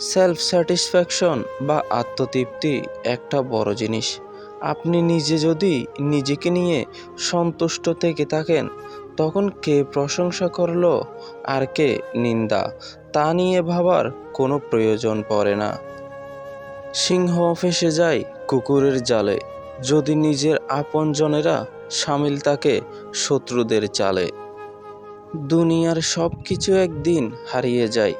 Self satisfaction বা আত্মতৃপ্তি একটা বড় জিনিস। আপনি নিজে যদি নিজেকে নিয়ে সন্তুষ্ট থেকে থাকেন, তখন কে প্রশংসা করল আর কে নিন্দা, তা নিয়ে ভাবার কোনো প্রয়োজন পড়ে না। সিংহ ফেসে যায় কুকুরের জালে, যদি নিজের আপনজনেরা সামিল তাকে শত্রুদের চালে। দুনিয়ার সব কিছু একদিন হারিয়ে যায়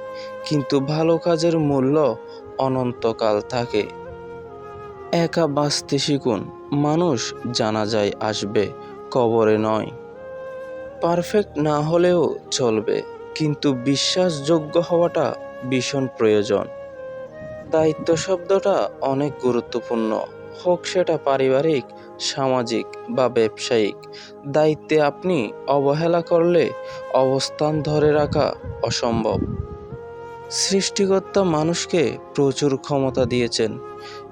কিন্তু ভালো কাজের মূল্য অনন্তকাল থাকে। একা বাঁচতে শিখুন, মানুষ জানা যায় আসবে, কবরে নয়। পারফেক্ট না হলেও চলবে, কিন্তু বিশ্বাসযোগ্য হওয়াটা ভীষণ প্রয়োজন। দায়িত্ব শব্দটা অনেক গুরুত্বপূর্ণ, হোক সেটা পারিবারিক, সামাজিক বা ব্যবসায়িক। দায়িত্বে আপনি অবহেলা করলে অবস্থান ধরে রাখা অসম্ভব। সৃষ্টিকর্তা মানুষকে প্রচুর ক্ষমতা দিয়েছেন,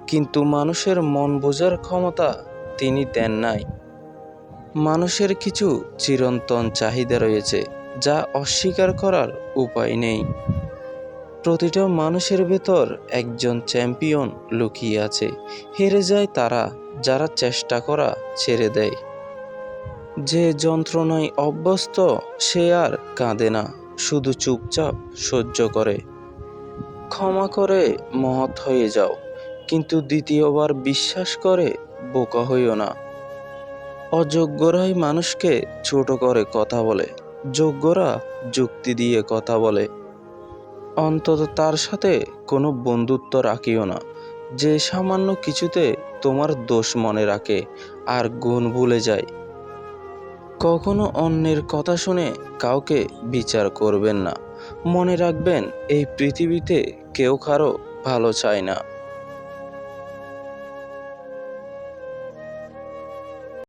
কিন্তু মানুষের মন বোঝার ক্ষমতা তিনি দেন নাই। মানুষের কিছু চিরন্তন চাহিদা রয়েছে, যা অস্বীকার করার উপায় নেই। প্রতিটা মানুষের ভেতর একজন চ্যাম্পিয়ন লুকিয়ে আছে, হেরে যায় তারা, যারা চেষ্টা করা ছেড়ে দেয়। যে যন্ত্রণায় অভ্যস্ত, সে আর কাঁদে না। শুধু চুপচাপ সহ্য করে। ক্ষমা করে মহৎ হয়ে যাও, কিন্তু দ্বিতীয়বার বিশ্বাস করে বোকা হইও না। অযোগ্যরাই মানুষকে ছোট করে কথা বলে, যোগ্যরা যুক্তি দিয়ে কথা বলে। অন্তত তার সাথে কোনো বন্ধুত্ব রাখিও না, যে সামান্য কিছুতে তোমার দোষ মনে রাখে আর গুণ ভুলে যায়। কখনো অন্যের কথা শুনে কাউকে বিচার করবেন না। মনে রাখবেন, এই পৃথিবীতে কেউ কারও ভালো চায় না।